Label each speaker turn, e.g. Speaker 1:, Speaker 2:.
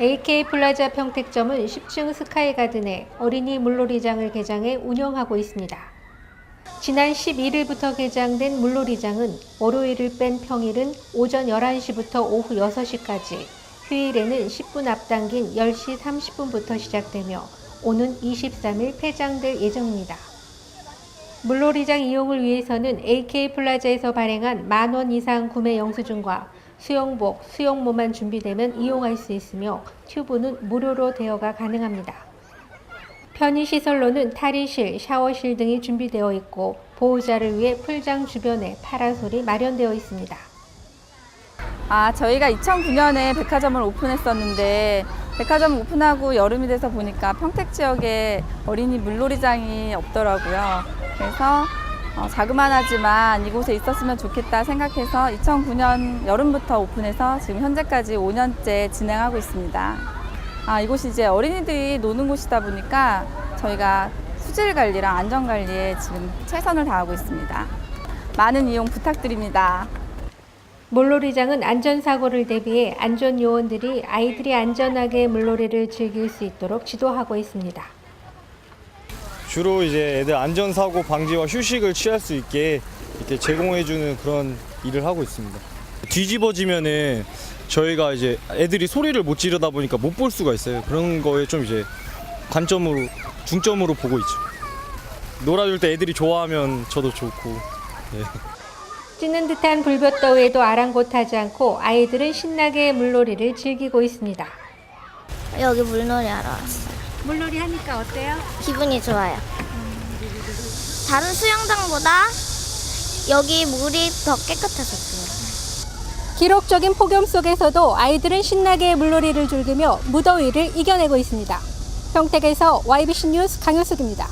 Speaker 1: AK 플라자 평택점은 10층 스카이가든에 어린이 물놀이장을 개장해 운영하고 있습니다. 지난 11일부터 개장된 물놀이장은 월요일을 뺀 평일은 오전 11시부터 오후 6시까지, 휴일에는 10분 앞당긴 10시 30분부터 시작되며 오는 23일 폐장될 예정입니다. 물놀이장 이용을 위해서는 AK 플라자에서 발행한 만원 이상 구매 영수증과 수영복, 수영모만 준비되면 이용할 수 있으며 튜브는 무료로 대여가 가능합니다. 편의시설로는 탈의실, 샤워실 등이 준비되어 있고 보호자를 위해 풀장 주변에 파라솔이 마련되어 있습니다.
Speaker 2: 아, 저희가 2009년에 백화점을 오픈했었는데 백화점 오픈하고 여름이 돼서 보니까 평택 지역에 어린이 물놀이장이 없더라고요. 그래서 어, 자그만하지만 이곳에 있었으면 좋겠다 생각해서 2009년 여름부터 오픈해서 지금 현재까지 5년째 진행하고 있습니다. 아, 이곳이 이제 어린이들이 노는 곳이다 보니까 저희가 수질 관리랑 안전 관리에 지금 최선을 다하고 있습니다. 많은 이용 부탁드립니다.
Speaker 1: 물놀이장은 안전사고를 대비해 안전요원들이 아이들이 안전하게 물놀이를 즐길 수 있도록 지도하고 있습니다.
Speaker 3: 주로 이제 애들 안전사고 방지와 휴식을 취할 수 있게 이렇게 제공해주는 그런 일을 하고 있습니다. 뒤집어지면은 저희가 이제 애들이 소리를 못 지르다 보니까 못 볼 수가 있어요. 그런 거에 좀 이제 관점으로 중점으로 보고 있죠. 놀아줄 때 애들이 좋아하면 저도 좋고. 네.
Speaker 1: 찌는 듯한 불볕더위에도 아랑곳하지 않고 아이들은 신나게 물놀이를 즐기고 있습니다.
Speaker 4: 여기 물놀이 하러 왔어요.
Speaker 1: 물놀이 하니까 어때요?
Speaker 4: 기분이 좋아요. 다른 수영장보다 여기 물이 더 깨끗해서 좋아요.
Speaker 1: 기록적인 폭염 속에서도 아이들은 신나게 물놀이를 즐기며 무더위를 이겨내고 있습니다. 평택에서 YBC 뉴스 강효숙입니다.